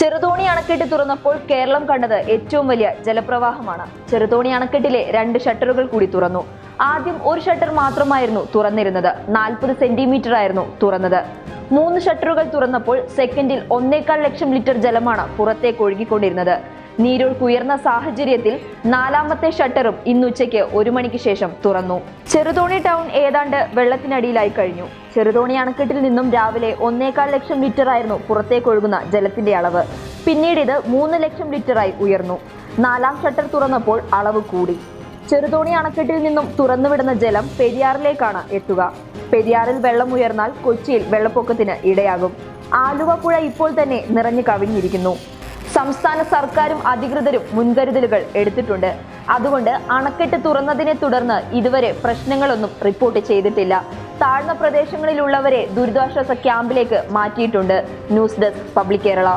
ചെറുതോണി അണക്കെട്ട് തുറന്നപ്പോൾ കേരളം കണ്ടത് ഏറ്റവും വലിയ ജലപ്രവാഹമാണ്. ചെറുതോണി അണക്കെട്ടിലെ രണ്ട് ഷട്ടറുകൾ കൂടി തുറന്നു. ആദ്യം ഒരു ഷട്ടർ മാത്രമായിരുന്നു തുറന്നിരുന്നത്. നാൽപ്പത് സെന്റിമീറ്റർ ആയിരുന്നു തുറന്നത്. മൂന്ന് ഷട്ടറുകൾ തുറന്നപ്പോൾ സെക്കൻഡിൽ ഒന്നേക്കാൾ ലക്ഷം ലിറ്റർ ജലമാണ് പുറത്തേക്ക് ഒഴുകിക്കൊണ്ടിരുന്നത്. നീരൊഴുക്ക് ഉയർന്ന സാഹചര്യത്തിൽ നാലാമത്തെ ഷട്ടറും ഇന്നുച്ചയ്ക്ക് ഒരു മണിക്ക് ശേഷം തുറന്നു. ചെറുതോണി ടൗൺ ഏതാണ്ട് വെള്ളത്തിനടിയിലായി കഴിഞ്ഞു. ചെറുതോണി അണക്കെട്ടിൽ നിന്നും രാവിലെ ഒന്നേകാൽ ലക്ഷം ലിറ്റർ ആയിരുന്നു പുറത്തേക്ക് ഒഴുകുന്ന ജലത്തിന്റെ അളവ്. പിന്നീട് ഇത് മൂന്ന് ലക്ഷം ലിറ്ററായി ഉയർന്നു. നാലാം ഷട്ടർ തുറന്നപ്പോൾ അളവ് കൂടി. ചെറുതോണി അണക്കെട്ടിൽ നിന്നും തുറന്നുവിടുന്ന ജലം പെരിയാറിലേക്കാണ് എത്തുക. പെരിയാറിൽ വെള്ളം ഉയർന്നാൽ കൊച്ചിയിൽ വെള്ളപ്പൊക്കത്തിന് ഇടയാകും. ആലുവ പുഴ ഇപ്പോൾ തന്നെ നിറഞ്ഞു കവിഞ്ഞിരിക്കുന്നു. സംസ്ഥാന സർക്കാരും അധികൃതരും മുൻകരുതലുകൾ എടുത്തിട്ടുണ്ട്. അതുകൊണ്ട് അണക്കെട്ട് തുറന്നതിനെ തുടർന്ന് ഇതുവരെ പ്രശ്നങ്ങളൊന്നും റിപ്പോർട്ട് ചെയ്തിട്ടില്ല. താഴ്ന്ന പ്രദേശങ്ങളിലുള്ളവരെ ദുരിതാശ്വാസ ക്യാമ്പിലേക്ക് മാറ്റിയിട്ടുണ്ട്. News desk public Kerala.